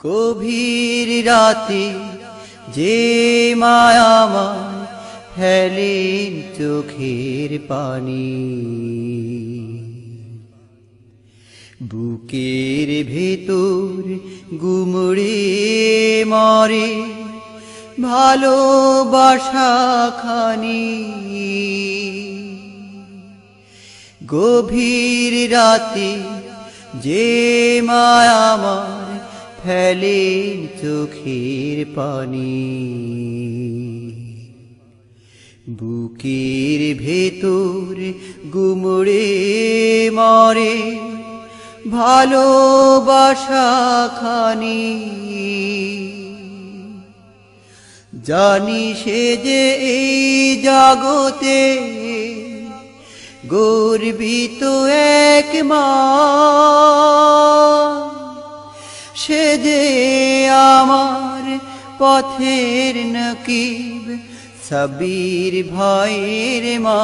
গভীর রাতে যে মায়ামান ফেলেন চোখের পানি। বুকের ভেতর গুমড়ে মরে ভালোবাসা খানি। গভীর রাতে যে মায়ামার ফেলেন চোখের পানি। বুকের ভেতর গুমড়ে মরে, ভালোবাসা খানি। জানি সে যে এই জগতে গর্বিত এক মা, সে যে আমার পথের নকিব সাবির ভাইয়ের মা।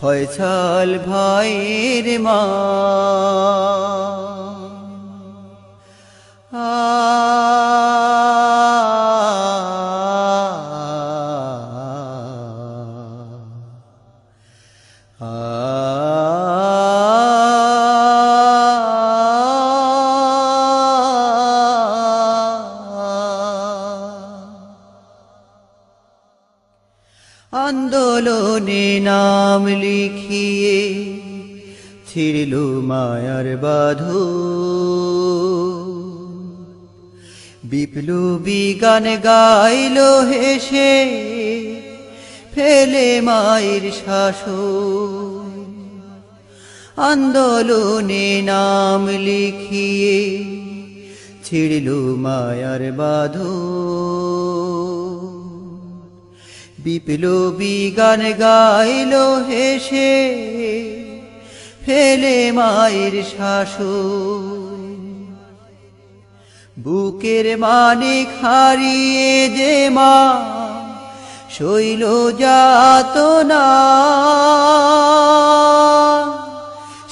ফয়সাল ভাইয়ের মা। আন্দোলনে নাম লিখিয়ে ছিড়ল মায়ার বাধো বিপ্লবী গান গাইল হেসে, ফেলে মায়ের শাসন। আন্দোলনে নাম লিখিয়ে ছিড়ল মায়ার বাধো বিপ্লবী গান গাইল হেসে, ফেলে মায়ের শাসন। বুকের মানে হারিয়ে যে মা শৈল যাত না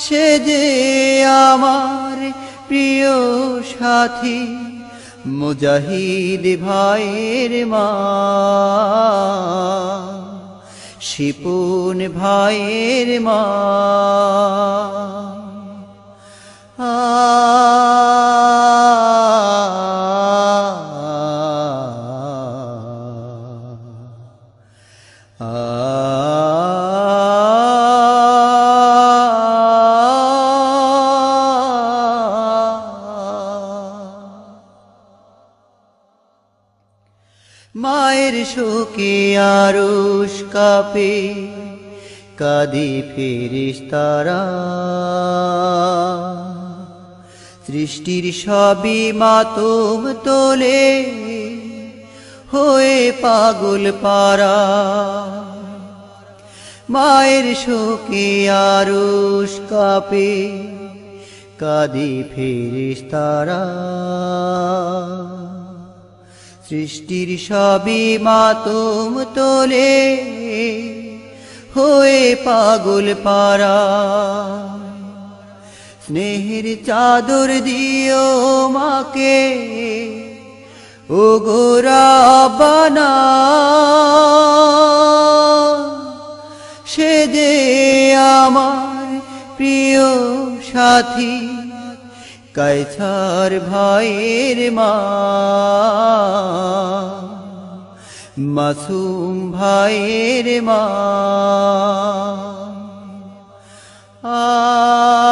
সে যে আমার প্রিয় সাথী মুজাহিদ ভাইয়ের মা শিপুন ভাইয়ের মা। মায়ের শোকে আরুষ কাপে, কাদি ফেরিস তারা সৃষ্টির সবই মাতুম তোলে, হয়ে পাগল পারা মায়ের শোকে আরুষ কাপে, কাদি ফেরিস তারা সৃষ্টির সবই মাতম তোলে, হয়ে পাগল পারা স্নেহের চাদর দিও মাকে ও গোরা বানা সে যে আমার প্রিয় সাথী কায়ছার ভাইয়ের মা। মাসুম ভাইয়ের মা। আ